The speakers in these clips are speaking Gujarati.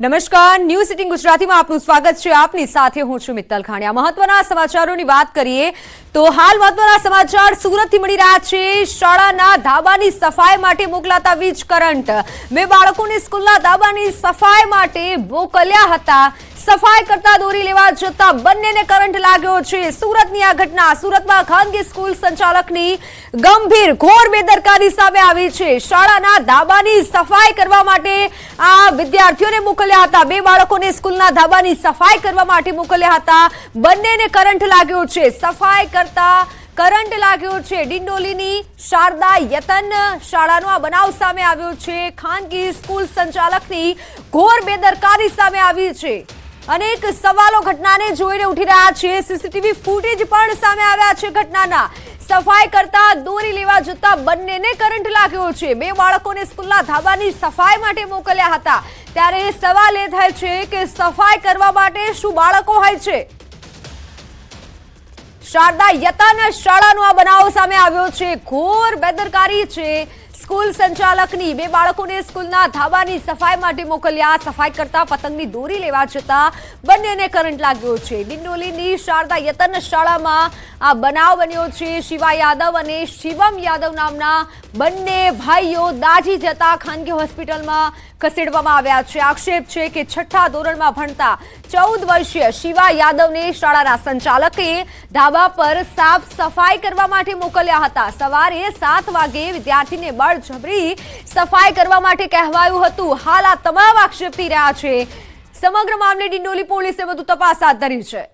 નમસ્કાર ન્યૂ સિટી ગુજરાતીમાં આપનું સ્વાગત છે. આપની સાથે હું છું મિત્તલ ખાણિયા મહત્વના સમાચારોની વાત કરીએ તો હાલ મહત્વના સમાચાર સુરતથી મળી રહ્યા છે. શાળાના ધાબાની સફાઈ માટે મોકલાતા વીજ કરંટ. બે બાળકોને સ્કૂલના ધાબાની સફાઈ માટે મોકલ્યા હતા. સફાઈ કરતા દોરી લેવા જતા બંનેને કરંટ લાગ્યો છે. સુરતની આ ઘટના, સુરતમાં ખાનગી સ્કૂલ સંચાલકની ગંભીર ઘોર બેદરકારી સામે આવી છે. શાળાના ધાબાની સફાઈ કરવા માટે આ વિદ્યાર્થીઓને મોકલ્યા હતા. બે બાળકોને સ્કૂલના ધાબાની સફાઈ કરવા માટે મોકલ્યા હતા. બંનેને કરંટ લાગ્યો છે. સફાઈ કરતા કરંટ લાગ્યો છે. ડિંડોલીની શારદા યતન શાળાનો આ બનાવ સામે આવ્યો છે. ખાનગી સ્કૂલ સંચાલકની ઘોર બેદરકારી સામે આવી છે. અનેક સવાલો ઘટનાને જોઈને ઉઠી રહ્યા છે. સીસીટીવી ફૂટેજ પણ સામે આવ્યા છે ઘટનાના. સફાઈ કરતા દોરી લેવા જતા બંનેને કરંટ લાગ્યો છે. બે બાળકોને સ્કૂલના ધાબાની સફાઈ માટે મોકલ્યા હતા. ત્યારે સવાલ એ થાય છે કે સફાઈ કરવા માટે શું બાળકો હોય છે? શારદા યતન શાળાનો આ બનાવ સામે આવ્યો છે. ઘોર બેદરકારી છે. સ્કૂલ સંચાલકની બે બાળકોને સ્કૂલના ધાબાની સફાઈ માટે મોકલ્યા. સફાઈ કરતા પતંગની દોરી લેવા જતા બંનેને કરંટ લાગ્યો છે. ડિંડોલીની શારદા યતન શાળામાં આ બનાવ બન્યો છે. શિવા યાદવ અને શિવમ યાદવ નામના બંને ભાઈઓ દાજી જતા ખાનગી હોસ્પિટલમાં ખસેડવામાં આવ્યા છે. આક્ષેપ છે કે છઠ્ઠા ધોરણમાં ભણતા ચૌદ વર્ષીય શિવા યાદવને શાળાના સંચાલકે ધાબા પર સાફ સફાઈ કરવા માટે મોકલ્યા હતા. સવારે સાત વાગે વિદ્યાર્થીને બળજબરી સફાઈ કરવા માટે કહેવાયું હતું. હાલ આ તમામ આક્ષેપી રહ્યા છે. સમગ્ર મામલે ડિંડોલી પોલીસે વધુ તપાસ હાથ ધરી છે.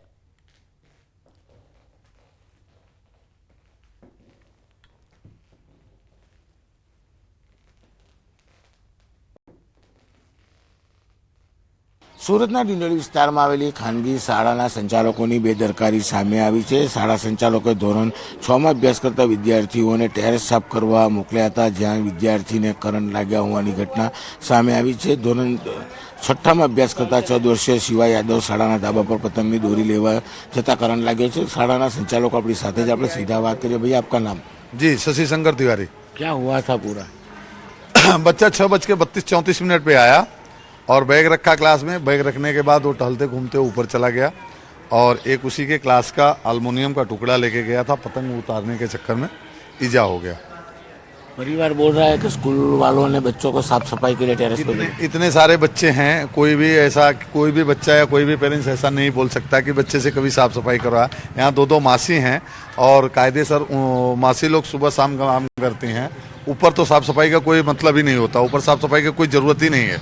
સુરતના ડિંડોલી વિસ્તારમાં આવેલી ખાનગી શાળાના સંચાલકોની બેદરકારી સામે આવી છે શાળા સંચાલકોએ ધોરણ છમાં અભ્યાસ કરતા વિદ્યાર્થીઓને ટેરેસ સાફ કરવા મોકલ્યા હતા જ્યાં વિદ્યાર્થીને કરંટ લાગ્યા હોવાની ઘટના સામે આવી છે ધોરણ છઠ્ઠામાં અભ્યાસ કરતા ચૌદ વર્ષીય શિવા યાદવ શાળાના ધાબા પર પતંગની દોરી લેવા જતા કરંટ લાગ્યો છે શાળાના સંચાલકો આપણી સાથે જ આપણે સીધા વાત કરીએ ભાઈ આપકા નામ जी शशि शंकर तिवारी ક્યાં હુઆ થા પૂરા बच्चा छह बज के बत्तीस चौंतीस मिनट पे आया और बैग रखा क्लास में। बैग रखने के बाद वो टहलते घूमते ऊपर चला गया और एक उसी के क्लास का अल्मोनियम का टुकड़ा लेके गया था पतंग उतारने के चक्कर में ईजा हो गया। परिवार बोल रहा है कि स्कूल वालों ने बच्चों को साफ़ सफ़ाई के लिए टेरेस पर इतने, इतने सारे बच्चे हैं कोई भी ऐसा कोई भी बच्चा या कोई भी पेरेंट्स ऐसा नहीं बोल सकता कि बच्चे से कभी साफ़ सफ़ाई करवा यहाँ दो दो मासी हैं और कायदे सर मासी लोग सुबह शाम काम करती हैं। ऊपर तो साफ़ सफ़ाई का कोई मतलब ही नहीं होता। ऊपर साफ़ सफ़ाई की कोई ज़रूरत ही नहीं है।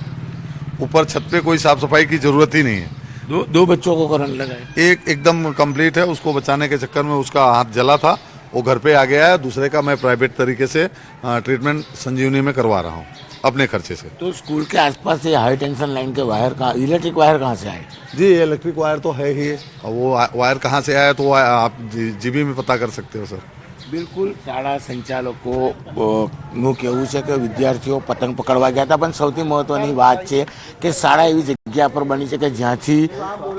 ऊपर छत पे कोई साफ़ सफ़ाई की ज़रूरत ही नहीं है। दो दो बच्चों को करंट लगा है। एक एकदम कंप्लीट है उसको बचाने के चक्कर में उसका हाथ जला था वो घर पे आ गया है दूसरे का मैं प्राइवेट तरीके से ट्रीटमेंट संजीवनी में करवा रहा हूँ अपने खर्चे से। तो स्कूल के आसपास से हाई टेंशन लाइन के वायर कहाँ इलेक्ट्रिक वायर कहाँ से आए? जी इलेक्ट्रिक वायर तो है ही और वो वायर कहाँ से आया तो आप जी- जीबी में पता कर सकते हो सर બિલકુલ. શાળા સંચાલકો નું કહેવું છે કે વિદ્યાર્થીઓ પતંગ પકડવા ગયા હતા, પણ સૌથી મહત્વની વાત છે કે શાળા એવી જગ્યા પર બની છે કે જ્યાંથી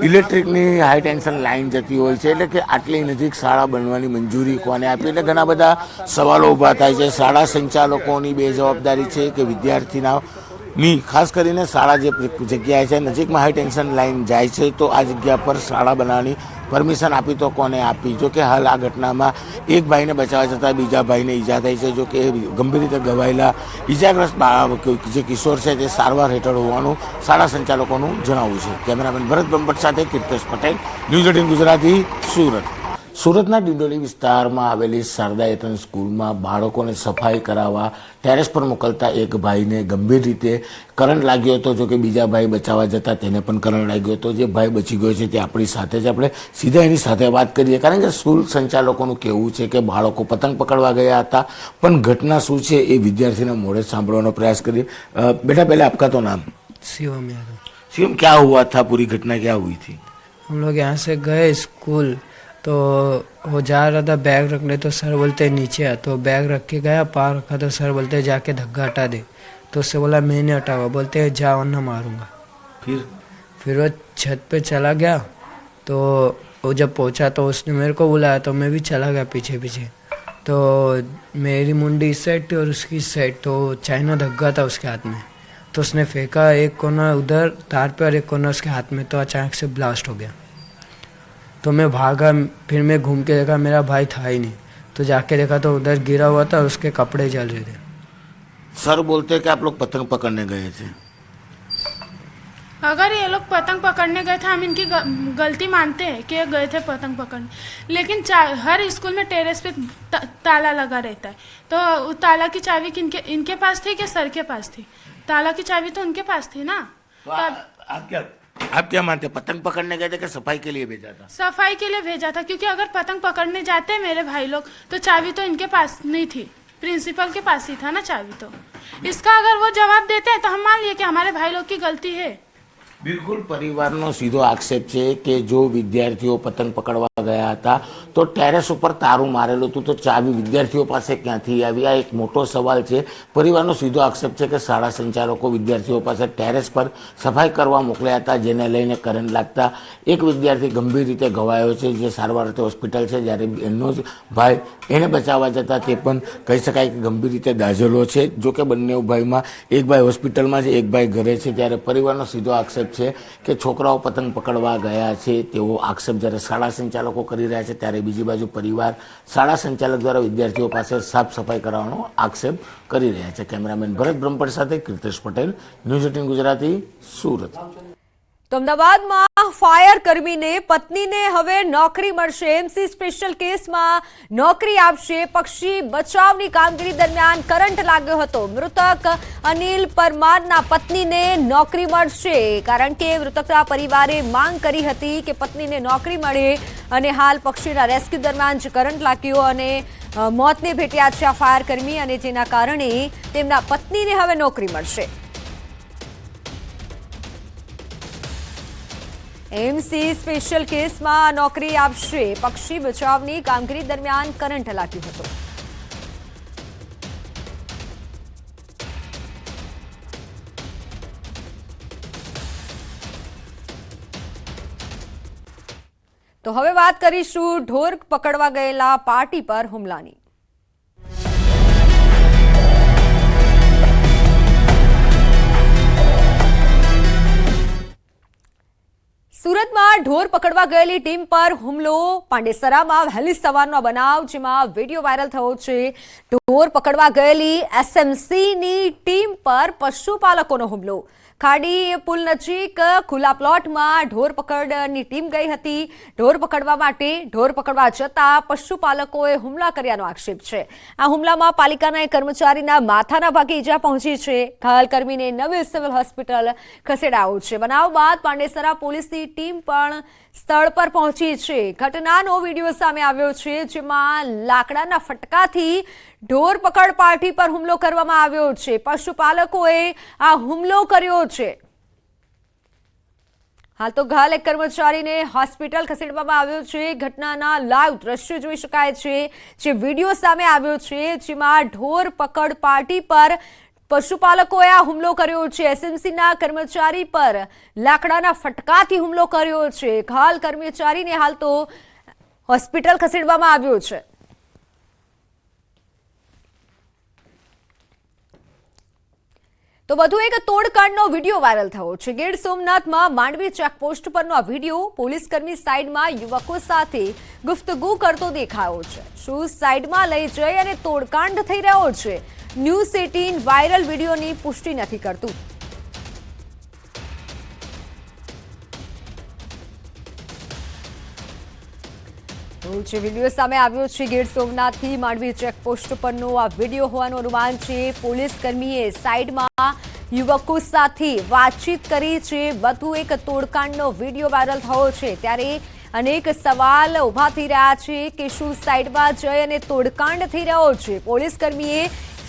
ઇલેક્ટ્રિકની હાઈ ટેન્શન લાઇન જતી હોય છે, એટલે કે આટલી નજીક શાળા બનવાની મંજૂરી કોને આપી? એટલે ઘણા બધા સવાલો ઊભા થાય છે. શાળા સંચાલકોની બે જવાબદારી છે કે વિદ્યાર્થીના ની ખાસ કરીને શાળા જે જગ્યાએ છે, નજીકમાં હાઈ ટેન્શન લાઇન જાય છે, તો આ જગ્યા પર શાળા બનાવવાની પરમિશન આપી તો કોને આપી? જો કે હાલ આ ઘટનામાં એક ભાઈને બચાવવા જતાં બીજા ભાઈને ઈજા થઈ છે. જો કે ગંભીર રીતે ગવાયેલા ઈજાગ્રસ્ત જે કિશોર છે તે સારવાર હેઠળ હોવાનું શાળા સંચાલકોનું જણાવવું છે. કેમેરામેન ભરત બંપટ સાથે કીર્તેશ પટેલ, ન્યૂઝ એટીન ગુજરાતી, સુરત. સુરતના ડિંડોલી વિસ્તારમાં આવેલી શારદા યતન સ્કૂલમાં બાળકોને સફાઈ કરાવવા ટેરેસ પર મોકલતા એક ભાઈને ગંભીર રીતે કરંટ લાગ્યો હતો. જોકે બીજા ભાઈ બચાવવા જતા તેને પણ કરંટ લાગ્યો હતો. જે ભાઈ બચી ગયો છે તે આપણી સાથે જ આપણે સીધા એની સાથે વાત કરીએ. કારણ કે સ્કૂલ સંચાલકોનું કહેવું છે કે બાળકો પતંગ પકડવા ગયા હતા. પણ ઘટના શું છે એ વિદ્યાર્થીના મોડે સાંભળવાનો પ્રયાસ કરીએ. બેટા પહેલાં આપકા તો નામ? શિવમ શિવમ ક્યાં હુઆ થા? પૂરી ઘટના ક્યાં હુઈ થી? હમ લોગ યહાં સે ગયે સ્કૂલ. तो वो जा रहा था बैग रखने तो सर बोलते नीचे आ। तो बैग रख के गया पार रखा तो सर बोलते जाके धक्का हटा दे। तो उससे बोला मैं मैंने हटावा बोलते जा वरना मारूँगा। फिर? फिर वो छत पे चला गया। तो वो जब पहुँचा तो उसने मेरे को बुलाया तो मैं भी चला गया पीछे पीछे। तो मेरी मुंडी इस साइड थी और उसकी इस साइड तो चाइना धग्गा था उसके हाथ में। तो उसने फेंका एक कोना उधर तार पे और एक कोना उसके हाथ में तो अचानक से ब्लास्ट हो गया। तो मैं भागा फिर मैं घूम के देखा मेरा भाई था ही नहीं। तो जाके देखा तो उधर गिरा हुआ था और उसके कपड़े जल रहे थे। सर बोलते कि आप लोग पतंग पकड़ने गए थे। अगर ये लोग पतंग पकड़ने गए थे हम इनकी गलती मानते हैं कि ये गए थे पतंग पकड़ने। लेकिन हर स्कूल में टेरेस पे ता, ताला लगा रहता है। तो ताला की चाबी किनके इनके पास थी कि सर के पास थी? ताला की चाबी तो उनके पास थी ना? तो आप आप क्या आप क्या मानते हैं, पतंग पकड़ने गए थे कि सफ़ाई के लिए भेजा था? सफ़ाई के लिए भेजा था, क्योंकि अगर पतंग पकड़ने जाते मेरे भाई लोग तो चाबी तो इनके पास नहीं थी, प्रिंसिपल के पास ही था ना चाबी तो। इसका अगर वो जवाब देते हैं तो हम मान लिए कि हमारे भाई लोग की गलती है। બિલકુલ પરિવારનો સીધો આક્ષેપ છે કે જો વિદ્યાર્થીઓ પતંગ પકડવા ગયા હતા, તો ટેરેસ ઉપર તારું મારેલું હતું, તો ચાવી વિદ્યાર્થીઓ પાસે ક્યાંથી આવી? આ એક મોટો સવાલ છે. પરિવારનો સીધો આક્ષેપ છે કે શાળા સંચાલકો વિદ્યાર્થીઓ પાસે ટેરેસ પર સફાઈ કરવા મોકલ્યા હતા, જેને લઈને કરંટ લાગતા એક વિદ્યાર્થી ગંભીર રીતે ઘવાયો છે, જે સારવાર અર્થે હોસ્પિટલ છે, જ્યારે એમનો જ ભાઈ એને બચાવવા જતા તે પણ કહી શકાય કે ગંભીર રીતે દાઝેલો છે. જો કે બંને ભાઈમાં, એક ભાઈ હોસ્પિટલમાં છે, એક ભાઈ ઘરે છે, ત્યારે પરિવારનો સીધો આક્ષેપ છે કે છોકરાઓ પતંગ પકડવા ગયા છે તેવો આક્ષેપ જ્યારે શાળા સંચાલકો કરી રહ્યા છે, ત્યારે બીજી બાજુ પરિવાર શાળા સંચાલક દ્વારા વિદ્યાર્થીઓ પાસે સાફ સફાઈ કરવાનો આક્ષેપ કરી રહ્યા છે. કેમેરામેન ભરત બ્રહ્મપટ સાથે કીર્તેશ પટેલ, ન્યૂઝ એટીન ગુજરાતી, સુરત. તો અમદાવાદમાં ફાયર કર્મીને પત્નીને હવે નોકરી મળશે. એમસી સ્પેશિયલ કેસમાં નોકરી આપશે. પક્ષી બચાવની કામગીરી દરમિયાન કરંટ લાગ્યો હતો. મૃતક અનિલ પરમારના પત્નીને નોકરી મળશે. કારણ કે મૃતકના પરિવારે માંગ કરી હતી કે પત્નીને નોકરી મળે અને હાલ પક્ષીના રેસ્ક્યુ દરમિયાન જ કરંટ લાગ્યો અને મોતને ભેટ્યા છે આ ફાયર કર્મી અને જેના કારણે તેમના પત્નીને હવે નોકરી મળશે. એમસી સ્પેશિયલ કેસમાં નોકરી આપશે. પક્ષી બચાવની કામગીરી દરમિયાન કરંટ લાગ્યું હતું. તો હવે વાત કરીશું ઢોર પકડવા ગયેલા પાર્ટી પર હુમલાની. સુરતમાં ઢોર પકડવા ગયેલી ટીમ પર હુમલો. પાંડેસરામાં વહેલી સવારનો બનાવ, જેમાં વીડિયો વાયરલ થયો છે. ઢોર પકડવા ગયેલી એસએમસીની ટીમ પર પશુપાલકોનો હુમલો. ખાડી પુલ નજીક ખુલ્લા પ્લોટમાં ઢોર પકડની ટીમ ગઈ હતી. ઢોર પકડવા માટે ઢોર પકડવા જતા પશુપાલકોએ હુમલા કર્યાનો આક્ષેપ છે. આ હુમલામાં પાલિકાના એક કર્મચારીના માથાના ભાગે ઈજા પહોંચી છે. ઘાયલ કર્મીને નવી સિવિલ હોસ્પિટલ ખસેડાયો છે. બનાવ બાદ પાંડેસરા પોલીસની ટીમ પણ સ્થળ પર પહોંચી છે. ઘટનાનો વીડિયો સામે આવ્યો છે, જેમાં લાકડાના ફટકાથી ઢોર પકડ પાર્ટી પર હુમલો કરવામાં આવ્યો છે. પશુપાલકોએ આ હુમલો કર્યો છે. હાલ તો ઘાયલ એક કર્મચારીને હોસ્પિટલ ખસેડવામાં આવ્યો છે. ઘટનાના લાઈવ દ્રશ્યો જોઈ શકાય છે. જે વીડિયો સામે આવ્યો છે, જેમાં ઢોર પકડ પાર્ટી પર પશુપાલકોએ આ હુમલો કર્યો છે. એસએમસીના કર્મચારી પર લાકડાના ફટકાથી હુમલો કર્યો છે. હાલ કર્મચારીને હાલ તો હોસ્પિટલ ખસેડવામાં આવ્યો છે. તો વધુ એક તોડકાંડનો વીડિયો વાયરલ થયો છે. ગીર સોમનાથમાં માંડવી ચેકપોસ્ટ પરનો આ વીડિયો પોલીસ કર્મી સાઈડમાં યુવકો સાથે ગુફ્તગુ કરતો દેખાયો છે. શું સાઈડમાં લઈ જઈ અને તોડકાંડ થઈ રહ્યો છે? ન્યૂઝ એટીન વાયરલ વિડીયોની પુષ્ટિ નથી કરતું. જે વીડિયો સામે આવ્યો છે ગીર સોમનાથથી માંડવી ચેકપોસ્ટ પરનો આ વીડિયો હોવાનું અનુમાન છે. પોલીસ કર્મીએ સાઈડમાં યુવકો સાથે વાતચીત કરી છે. વધુ એક તોડકાંડનો વીડિયો વાયરલ થયો છે. ત્યારે અનેક સવાલ ઊભા થઈ રહ્યા છે કે શું સાઈડમાં જઈ અને તોડકાંડ થઈ રહ્યો છે. પોલીસ કર્મીએ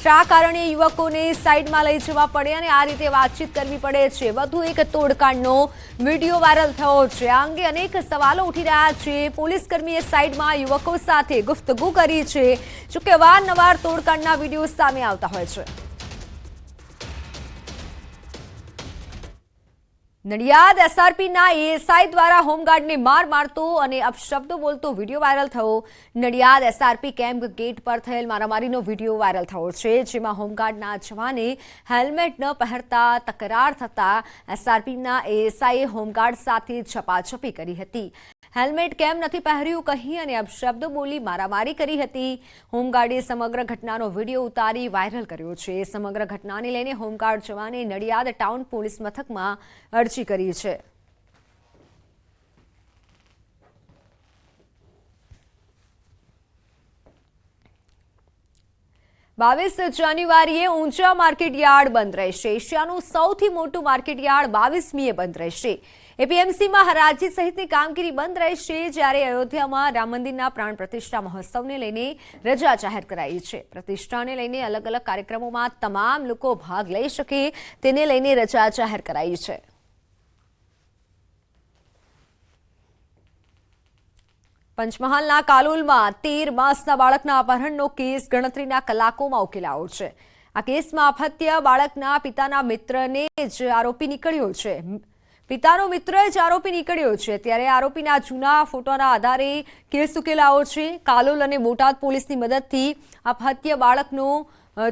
શા કારણે યુવકોને સાઈડમાં લઈ જવા પડે અને આ રીતે વાતચીત કરવી પડે છે? વધુ એક તોડકાંડનો વીડિયો વાયરલ થયો છે. આ અંગે અનેક સવાલો ઉઠી રહ્યા છે. પોલીસ કર્મીએ સાઈડમાં યુવકો સાથે ગુફ્તગુ કરી છે. જોકે વારનવાર તોડકાંડના વીડિયો સામે આવતા હોય છે. નડિયાદ એસઆરપીના એએસઆઈ દ્વારા હોમગાર્ડને માર મારતો અને અપશબ્દો બોલતો વીડિયો વાયરલ થયો. નડિયાદ એસઆરપી કેમ્પ ગેટ પર થયેલ મારામારીનો વીડિયો વાયરલ થયો છે, જેમાં હોમગાર્ડના જવાને હેલ્મેટ ન પહેરતા તકરાર થતા એસઆરપીના એએસઆઈએ હોમગાર્ડ સાથે ઝપાઝપી કરી હતી. હેલ્મેટ કેમ નથી પહેર્યું કહી અને અપશબ્દો બોલી મારામારી કરી હતી. હોમગાર્ડે સમગ્ર ઘટનાનો વીડિયો ઉતારી વાયરલ કર્યો છે. સમગ્ર ઘટનાને લઈને હોમગાર્ડ જવાને નડિયાદ ટાઉન પોલીસ મથકમાં અરજી કરી છે. બાવીસ જાન્યુઆરીએ ઊંચા માર્કેટ યાર્ડ બંધ રહેશે. એશિયાનું સૌથી મોટું માર્કેટ યાર્ડ બાવીસમીએ બંધ રહેશે. એપીએમસીમાં હરાજી સહિતની કામગીરી બંધ રહેશે જ્યારે અયોધ્યામાં રામ મંદિરના પ્રાણ પ્રતિષ્ઠા મહોત્સવને લઈને રજા જાહેર કરાઈ છે. પ્રતિષ્ઠાને લઈને અલગ અલગ કાર્યક્રમોમાં તમામ લોકો ભાગ લઈ શકે તેને લઈને રજા જાહેર કરાઈ છે. પંચમહાલના કાલોલમાં તેર માસના બાળકના અપહરણનો કેસ ગણતરીના કલાકોમાં ઉકેલાયો છે. આ કેસમાં અપહત્ય બાળકના પિતાના મિત્રને જ આરોપી નીકળ્યો છે. પિતાનો મિત્ર જ આરોપી નીકળ્યો છે. ત્યારે આરોપીના જૂના ફોટોના આધારે કેસ ઉકેલાયો છે. કાલોલ અને બોટાદ પોલીસની મદદથી અપહત્ય બાળકનો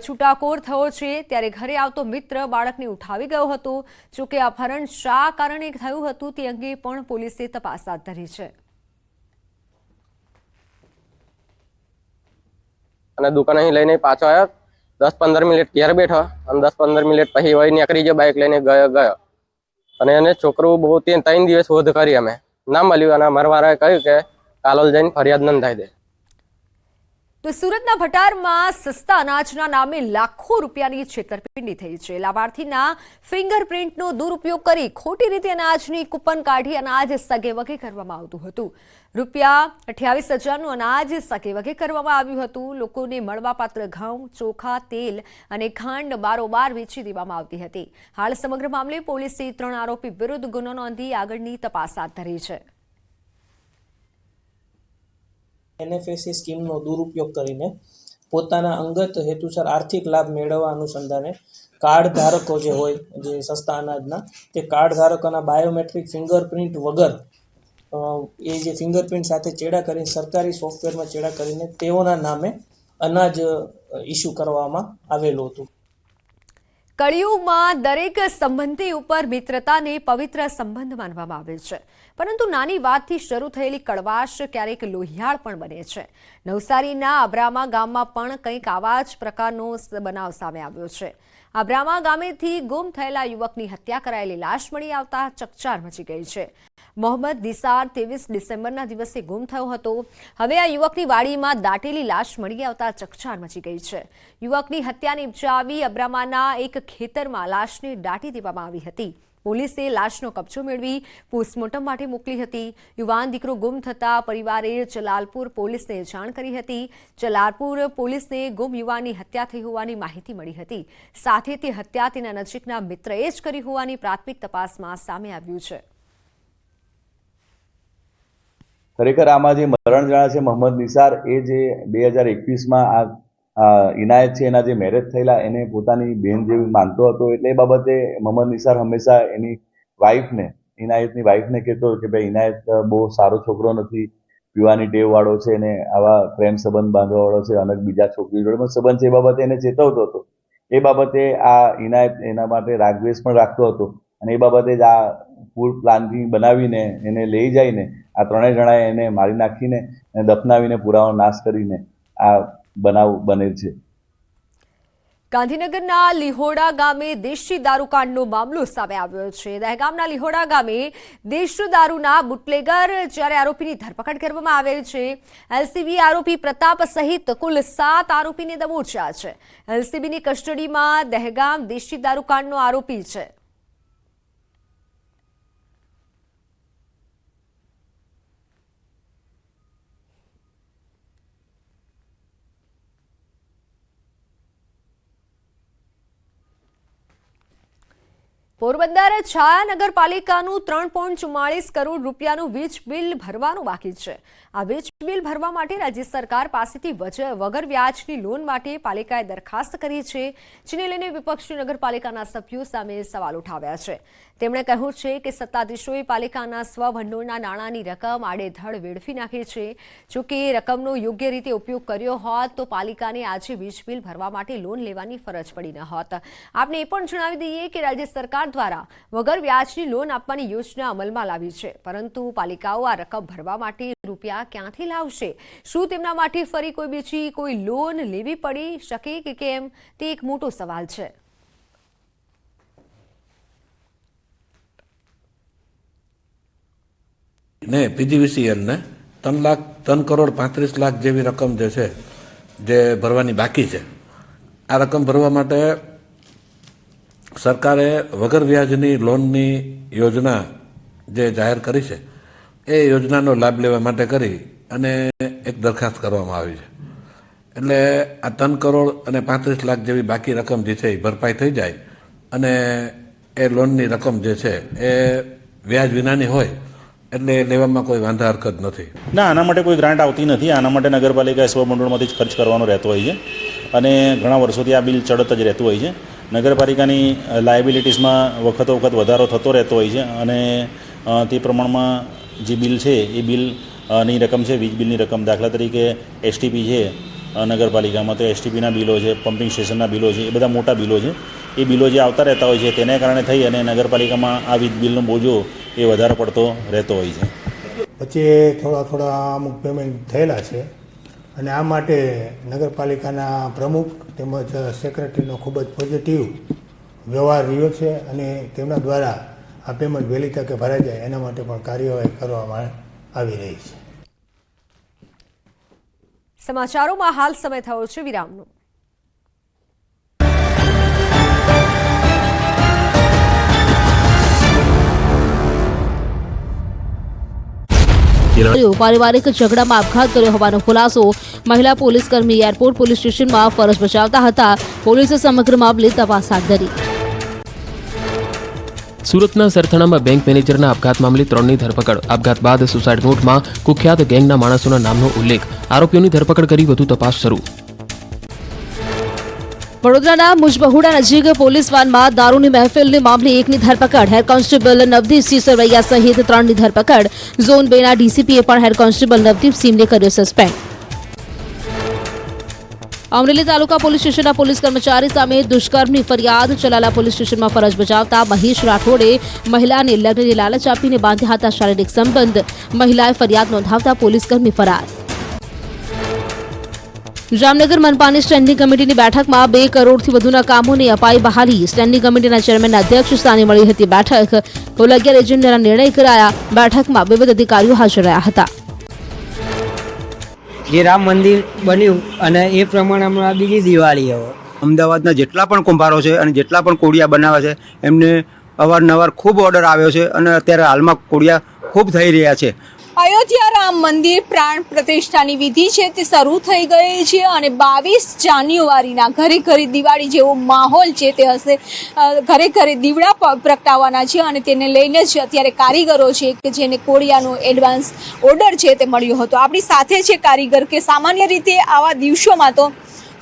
છૂટાકોર થયો છે. ત્યારે ઘરે આવતો મિત્ર બાળકને ઉઠાવી ગયો હતો. જોકે અપહરણ શા કારણે થયું હતું તે અંગે પણ પોલીસે તપાસ હાથ ધરી છે. અને દુકાન અહીં લઈને પાછો આવ્યો. દસ પંદર મિનિટ ઘેર બેઠો અને દસ પંદર મિનિટ પછી વહી નીકળી ગયો બાઇક લઈને ગયો ગયો. અને એને છોકરું બહુ ત્રણ દિવસ શોધ કરી અમે. ના મળ્યું અને અમારા વાળાએ કહ્યું કે કાલોલ જઈને ફરિયાદ નોંધાઈ દે. તો સુરતના ભટારમાં સસ્તા અનાજના નામે લાખો રૂપિયાની છેતરપિંડી થઈ છે. લાભાર્થીના ફિંગરપ્રિન્ટનો દુરુપયોગ કરી ખોટી રીતે અનાજની કૂપન કાઢી અનાજ સગે વગે કરવામાં આવતું હતું. રૂપિયા અઠ્યાવીસ હજારનું અનાજ સગે વગે કરવામાં આવ્યું હતું. લોકોને મળવાપાત્ર ઘઉં, ચોખા, તેલ અને ખાંડ બારોબાર વેચી દેવામાં આવતી હતી. હાલ સમગ્ર મામલે પોલીસે ત્રણ આરોપી વિરુદ્ધ ગુનો નોંધી આગળની તપાસ હાથ ધરી છે. એનએફએસસી સ્કીમનો દુરુપયોગ કરીને પોતાના અંગત હેતુસર આર્થિક લાભ મેળવવા અનુસંધાને કાર્ડ ધારકો જે હોય, જે સસ્તા અનાજના, તે કાર્ડ ધારકોના બાયોમેટ્રિક ફિંગરપ્રિન્ટ વગર એ જે ફિંગરપ્રિન્ટ સાથે ચેડા કરીને, સરકારી સોફ્ટવેરમાં ચેડા કરીને તેઓના નામે અનાજ ઇસ્યુ કરવામાં આવેલું હતું. કળિયુગમાં દરેક સંબંધી ઉપર મિત્રતાને પવિત્ર સંબંધ માનવામાં આવે છે. પરંતુ નાની વાતથી શરૂ થયેલી કડવાશ ક્યારેક લોહિયાળ પણ બને છે. નવસારીના અબ્રામા ગામમાં પણ કંઈક આવા જ પ્રકારનો બનાવ સામે આવ્યો છે. અબ્રામા ગામેથી ગુમ થયેલા યુવકની હત્યા કરાયેલી લાશ મળી આવતા ચકચાર મચી ગઈ છે. મોહમ્મદ દિસાર ત્રેવીસ ડિસેમ્બરના દિવસે ગુમ થયો હતો. હવે આ યુવકની વાડીમાં દાટેલી લાશ મળી આવતા ચકચાર મચી ગઈ છે. યુવકની હત્યા નિપજાવી અબ્રામાના એક ખેતરમાં લાશને દાટી દેવામાં આવી હતી. પોલીસે લાશનો કબજો મેળવી પોસ્ટમોર્ટમ માટે મોકલી હતી. યુવાન દીકરો ગુમ થતા પરિવારે ચલાલપુર પોલીસને જાણ કરી હતી. ચલાલપુર પોલીસને ગુમ યુવાનની હત્યા થઈ હોવાની માહિતી મળી હતી. સાથે તે હત્યા તેના નજીકના મિત્રએ જ કરી હોવાની પ્રાથમિક તપાસમાં સામે આવ્યું છે. ખરેખર આમાં જે મરણ જણા છે, મોહમ્મદ નિસાર, એ જે બે હજાર એકવીસમાં આ ઇનાયત છે એના જે મેરેજ થયેલા, એને પોતાની બેન જેવી માનતો હતો, એટલે એ બાબતે મોહમ્મદ નિસાર હંમેશા એની વાઈફને ઇનાયતની વાઈફને કહેતો કે ભાઈ, ઇનાયત બહુ સારો છોકરો નથી, પીવાની ટેવ વાળો છે અને આવા પ્રેમ સંબંધ બાંધવા વાળો છે, અલગ બીજા છોકરી જોડે સંબંધ છે. એ બાબતે એને ચેતવતો હતો. એ બાબતે આ ઇનાયત એના માટે રાગવેશ પણ રાખતો હતો. અને એ બાબતે જ આ ફૂલ પ્લાનિંગ બનાવીને એને લઈ જઈને, આ ત્રણેય જણાએ એને મારી નાખીને અને દફનાવીને પુરાવાનો નાશ કરીને આ બનાવ બનેલ છે. ગાંધીનગરના લિહોડા ગામે દેશી દારૂકાંડનો મામલો સામે આવ્યો છે. દહેગામના લિહોડા ગામે દેશી દારૂના બુટલેગર જ્યારે આરોપીની ધરપકડ કરવામાં આવેલ છે, એલસીબી આરોપી પ્રતાપ સહિત કુલ સાત આરોપીને દબોચ્યા છે. એલસીબીની કસ્ટડીમાં દહેગામ દેશી દારૂકાંડનો આરોપી છે. પોરબંદર છાયા નગરપાલિકાનું ત્રણ પોઈન્ટ ચુમ્માળીસ કરોડ રૂપિયાનું વીજ બિલ ભરવાનું બાકી છે. આ વીજ બિલ ભરવા માટે રાજ્ય સરકાર પાસેથી વગર વ્યાજની લોન માટે પાલિકાએ દરખાસ્ત કરી છે. જેને લઈને વિપક્ષી નગરપાલિકાના સભ્યો સામે સવાલ ઉઠાવ્યા છે. તેમણે કહ્યું છે કે સત્તાધીશોએ પાલિકાના સ્વભંડોળના નાણાંની રકમ આડેધડ વેડફી નાખી છે. જો કે એ રકમનો યોગ્ય રીતે ઉપયોગ કર્યો હોત તો પાલિકાને આજે વીજ બિલ ભરવા માટે લોન લેવાની ફરજ પડી ન હોત. આપને એ પણ જણાવી દઈએ કે રાજ્ય સરકાર દ્વારા વગર વ્યાજની લોન આપવાની યોજના અમલમાં લાવી છે. પરંતુ પાલિકાઓ આ રકમ ભરવા માટે રૂપિયા ક્યાંથી લાવશે? શું તેમના માટે ફરી કોઈ બીજી કોઈ લોન લેવી પડી શકે કે કેમ? તે એક મોટો સવાલ છે. ને પીજીવીસીએલને ત્રણ લાખ, ત્રણ કરોડ પાંત્રીસ લાખ જેવી રકમ જે છે, જે ભરવાની બાકી છે. આ રકમ ભરવા માટે સરકારે વગર વ્યાજની લોનની યોજના જે જાહેર કરી છે, એ યોજનાનો લાભ લેવા માટે કરી અને એક દરખાસ્ત કરવામાં આવી છે. એટલે આ ત્રણ કરોડ અને પાંત્રીસ લાખ જેવી બાકી રકમ જે છે એ ભરપાઈ થઈ જાય અને એ લોનની રકમ જે છે એ વ્યાજ વિનાની હોય એટલે લેવામાં કોઈ વાંધા હરકત નથી. ના, આના માટે કોઈ ગ્રાન્ટ આવતી નથી. આના માટે નગરપાલિકા સ્વમંડળમાંથી જ ખર્ચ કરવાનો રહેતો હોય છે. અને ઘણા વર્ષોથી આ બિલ ચડત જ રહેતું હોય છે. નગરપાલિકાની લાયબિલિટીઝમાં વખતો વખત વધારો થતો રહેતો હોય છે અને તે પ્રમાણમાં જે બિલ છે, એ બિલની રકમ છે, વીજ બિલની રકમ. દાખલા તરીકે એસટીપી છે નગરપાલિકામાં તો એસટીપીના બિલો છે પમ્પિંગ સ્ટેશનના બિલો છે, એ બધા મોટા બિલો છે. એ બિલો જે આવતા રહેતા હોય છે તેને કારણે થઈ અને નગરપાલિકામાં આ વીજ બિલનો બોજો એ વધારે પડતો રહેતો હોય છે. વચ્ચે થોડા થોડા અમુક પેમેન્ટ થયેલા છે અને આ માટે નગરપાલિકાના પ્રમુખ તેમજ સેક્રેટરીનો ખૂબ જ પોઝિટિવ વ્યવહાર રહ્યો છે અને તેમના દ્વારા આ પેમેન્ટ વહેલી તકે ભરાઈ જાય એના માટે પણ કાર્યવાહી કરવામાં આવી રહી છે. સમાચારોમાં હાલ સમય થયો છે વિરામનો. પારિવારિક ઝઘડામાં આપઘાત કર્યો હોવાનો ખુલાસો મહિલા પોલીસ કર્મી એરપોર્ટ પોલીસ સ્ટેશનમાં ફરજ બજાવતા હતા. પોલીસે સમગ્ર મામલે તપાસ હાથ ધરી. સુરતના સરથાણામાં બેંક મેનેજરના આપઘાત મામલે ત્રણની ધરપકડ. આપઘાત બાદ સુસાઇડ નોટમાં કુખ્યાત ગેંગના માણસોના નામનો ઉલ્લેખ. આરોપીઓની ધરપકડ કરી વધુ તપાસ શરૂ. વડોદરાના મુજબહુડા નજીક પોલીસ વાનમાં દારૂની મહેફિલની મામલે એકની ધરપકડ હેડ કોન્સ્ટેબલ નવદીપસિંહ સરવૈયા સહિત ત્રણની ધરપકડ ઝોન બેના ડીસીપીએ પણ હેડ કોન્સ્ટેબલ નવદીપસિંહને કર્યો સસ્પેન્ડ અમરેલી તાલુકા પોલીસ સ્ટેશનના પોલીસ કર્મચારી સામે દુષ્કર્મની ફરિયાદ ચલાલા પોલીસ સ્ટેશનમાં ફરજ બજાવતા મહેશ રાઠોડે મહિલાને લગ્નની લાલચ આપીને બાંધ્યા હતા શારીરિક સંબંધ મહિલાએ ફરિયાદ નોંધાવતા પોલીસકર્મી ફરાર જામનગર મનપાની સ્ટેન્ડિંગ કમિટીની બેઠકમાં બે કરોડથી વધુના કામોની અપાઈ બહાલી. સ્ટેન્ડિંગ કમિટીના ચેરમેનના અધ્યક્ષ સ્થાને મળી હતી બેઠક. કુલ અગિયાર એજન્ડાના નિર્ણય કરાયા. બેઠકમાં વિવિધ અધિકારીઓ હાજર રહ્યા હતા. જે રામ મંદિર બન્યું અને એ પ્રમાણે હમણાં બીજી દિવાળી હવે. અમદાવાદના જેટલા પણ કુંભારો છે અને જેટલા પણ કોડિયા બનાવે છે એમને અવારનવાર ખૂબ ઓર્ડર આવ્યો છે અને અત્યારે હાલમાં કોડિયા ખૂબ થઈ રહ્યા છે. અયોધ્યા રામ મંદિર પ્રાણ પ્રતિષ્ઠાની વિધિ છે તે શરૂ થઈ ગઈ છે અને બાવીસ જાન્યુઆરીના ઘરે ઘરે દિવાળી જેવો માહોલ છે તે હશે ઘરે ઘરે દીવડા પ્રગટાવવાના છે અને તેને લઈને જ અત્યારે કારીગરો છે કે જેને કોળિયાનો એડવાન્સ ઓર્ડર છે તે મળ્યો હતો. આપણી સાથે છે કારીગર કે સામાન્ય રીતે આવા દિવસોમાં તો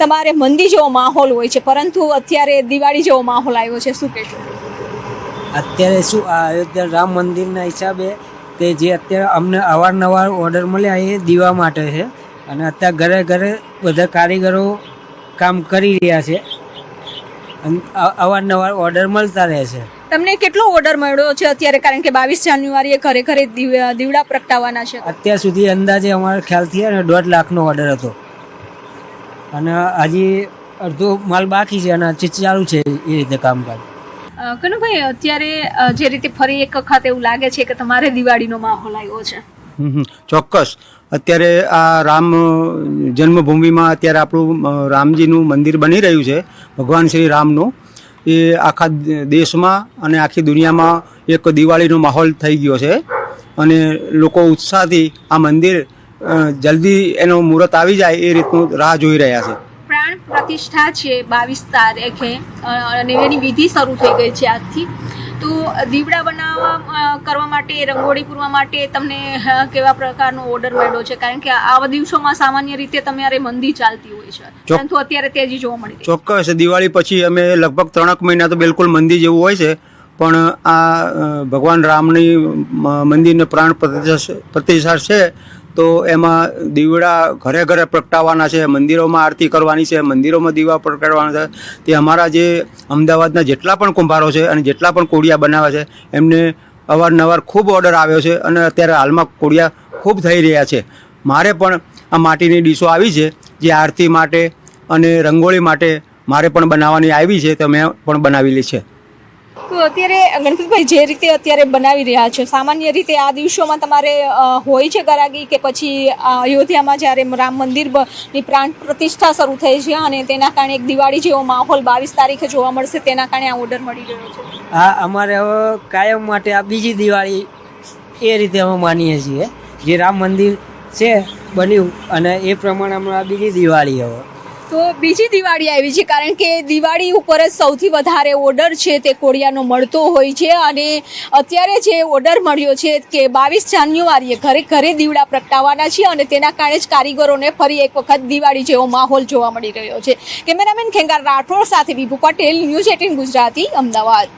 તમારે મંદી જેવો માહોલ હોય છે, પરંતુ અત્યારે દિવાળી જેવો માહોલ આવ્યો છે. શું કહેશો? અત્યારે શું આ અયોધ્યા રામ મંદિરના હિસાબે તે જે અત્યારે અમને અવારનવાર ઓર્ડર મળ્યા એ દીવા માટે છે. અને અત્યારે ઘરે ઘરે બધા કારીગરો કામ કરી રહ્યા છે. અને અવારનવાર ઓર્ડર મળતા રહે છે. તમને કેટલો ઓર્ડર મળ્યો છે અત્યારે? કારણ કે બાવીસ જાન્યુઆરીએ ઘરે ઘરે દીવ- દીવડા પ્રગટાવવાના છે. અત્યાર સુધી અંદાજે અમારા ખ્યાલથી અને દોઢ લાખનો ઓર્ડર હતો. અને હજી અડધો માલ બાકી છે અને હજી ચાલુ છે એ રીતે કામકાજ. કનુભાઈ, અત્યારે જે રીતે ફરી એક વખત એવું લાગે છે કે તમારે દિવાળીનો માહોલ આવ્યો છે. ચોક્કસ. અત્યારે આ રામ જન્મભૂમિમાં અત્યારે આપણું રામજીનું મંદિર બની રહ્યું છે, ભગવાન શ્રી રામનું. એ આખા દેશમાં અને આખી દુનિયામાં એક દિવાળીનો માહોલ થઈ ગયો છે. અને લોકો ઉત્સાહથી આ મંદિર જલ્દી એનો મુહૂર્ત આવી જાય એ રીતનું રાહ જોઈ રહ્યા છે. પ્રાણ પ્રતિષ્ઠા છે બાવીસ તારીખે અને એની વિધિ શરૂ થઈ ગઈ છે આજથી. તો દીવડા બનાવવા કરવા માટે રંગોળી પૂરવા માટે તમને કેવા પ્રકારનો ઓર્ડર મળ્યો છે? કારણ કે આવા દિવસોમાં સામાન્ય રીતે તમારે મંદી ચાલતી હોય છે. પરંતુ અત્યારે તેજી જોવા મળી છે. ચોક્કસ દિવાળી પછી અમે લગભગ ત્રણેક મહિના તો બિલકુલ મંદી જેવું હોય છે. પણ આ ભગવાન રામની મંદિરને પ્રાણ પ્રતિષ્ઠા પ્રતિષ્ઠા છે. તો એમાં દીવડા ઘરે ઘરે પ્રગટાવવાના છે, મંદિરોમાં આરતી કરવાની છે, મંદિરોમાં દીવા પ્રગટાવવાના છે. તે અમારા જે અમદાવાદના જેટલા પણ કુંભારો છે અને જેટલા પણ કોડિયા બનાવે છે, એમને અવારનવાર ખૂબ ઓર્ડર આવ્યો છે અને અત્યારે હાલમાં કોડિયા ખૂબ થઈ રહ્યા છે. મારે પણ આ માટીની ડીશો આવી છે, જે આરતી માટે અને રંગોળી માટે મારે પણ બનાવવાની આવી છે, તો મેં પણ બનાવેલી છે. તો અત્યારે ગણપતભાઈ જે રીતે અત્યારે બનાવી રહ્યા છે, સામાન્ય રીતે આ દિવસોમાં તમારે હોય છે ગરાગી કે પછી અયોધ્યામાં જ્યારે રામ મંદિરની પ્રાણ પ્રતિષ્ઠા શરૂ થઈ છે અને તેના કારણે એક દિવાળી જેવો માહોલ બાવીસ તારીખે જોવા મળશે, તેના કારણે આ ઓર્ડર મળી ગયો છે? હા, અમારે હવે કાયમ માટે આ બીજી દિવાળી એ રીતે અમે માનીએ છીએ. જે રામ મંદિર છે બન્યું અને એ પ્રમાણે હમણાં બીજી દિવાળી હવે. તો બીજી દિવાળી આવી છે, કારણ કે દિવાળી ઉપર જ સૌથી વધારે ઓર્ડર છે તે કોળિયાનો મળતો હોય છે અને અત્યારે જે ઓર્ડર મળ્યો છે કે બાવીસ જાન્યુઆરીએ ઘરે ઘરે દીવડા પ્રગટાવવાના છે અને તેના કારણે જ કારીગરોને ફરી એક વખત દિવાળી જેવો માહોલ જોવા મળી રહ્યો છે. કેમેરામેન ખેંગાર રાઠોડ સાથે વિભુ પટેલ, ન્યૂઝ એટીન ગુજરાતી, અમદાવાદ.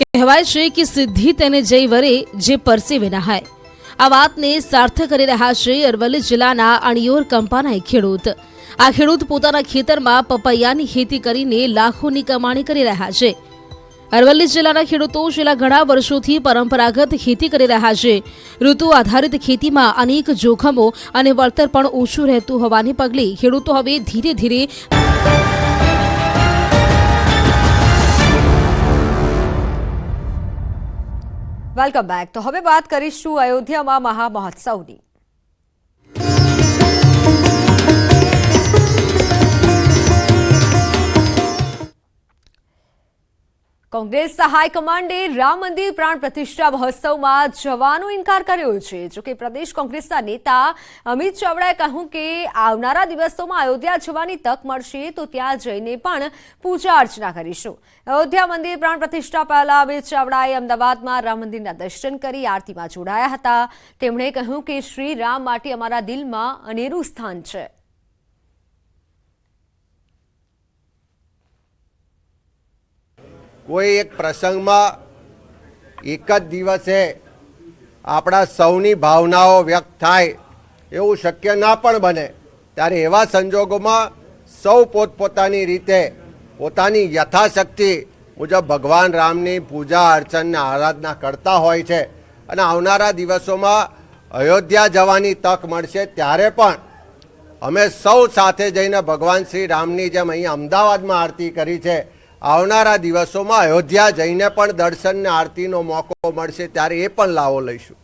કહેવાય છે કે સિદ્ધિ તેને જય વરે, જે પરસેવે નહાય આ વાતને સાર્થક કરી રહ્યા છે અરવલ્લી જિલ્લાના અણિયોર કંપાના એક ખેડૂત. આ ખેડૂત પોતાના ખેતરમાં પપૈયાની ખેતી કરીને લાખોની કમાણી કરી રહ્યા છે. અરવલ્લી જિલ્લાના ખેડૂતો છેલ્લા ઘણા વર્ષોથી પરંપરાગત ખેતી કરી રહ્યા છે. ઋતુ આધારિત ખેતીમાં અનેક જોખમો અને વળતર પણ ઓછું રહેતું હોવાને પગલે ખેડૂતો હવે ધીરે ધીરે વેલકમ બેક તો હવે વાત કરીશું અયોધ્યામાં મહામહોત્સવની. કોંગ્રેસ હાઈકમાન્ડે રામ મંદિર પ્રાણ પ્રતિષ્ઠા મહોત્સવમાં જવાનો ઇનકાર કર્યો છે. જોકે પ્રદેશ કોંગ્રેસના નેતા અમિત ચાવડાએ કહ્યું કે આવનારા દિવસોમાં અયોધ્યા જવાની તક મળશે તો ત્યાં જઈને પણ પૂજા અર્ચના કરીશું. અયોધ્યા મંદિર પ્રાણ પ્રતિષ્ઠા પહેલા અમિત ચાવડાએ અમદાવાદમાં રામ મંદિરના દર્શન કરી આરતીમાં જોડાયા હતા. તેમણે કહ્યું કે શ્રી રામ માટે અમારા દિલમાં અનેરું સ્થાન છે. કોઈ એક પ્રસંગમાં એક જ દિવસે આપણા સૌની ભાવનાઓ વ્યક્ત થાય એવું શક્ય ના પણ બને, ત્યારે એવા સંજોગોમાં સૌ પોતપોતાની રીતે પોતાની યથાશક્તિ મુજબ ભગવાન રામની પૂજા અર્ચનને આરાધના કરતા હોય છે અને આવનારા દિવસોમાં અયોધ્યા જવાની તક મળશે ત્યારે પણ અમે સૌ સાથે જઈને ભગવાન શ્રી રામની જેમ અહીં અમદાવાદમાં આરતી કરી છે. આવનારા દિવસોમાં અયોધ્યા જઈને પણ દર્શન ને આરતીનો મોકો મળશે, ત્યારે એ પણ લાવો લઈશું.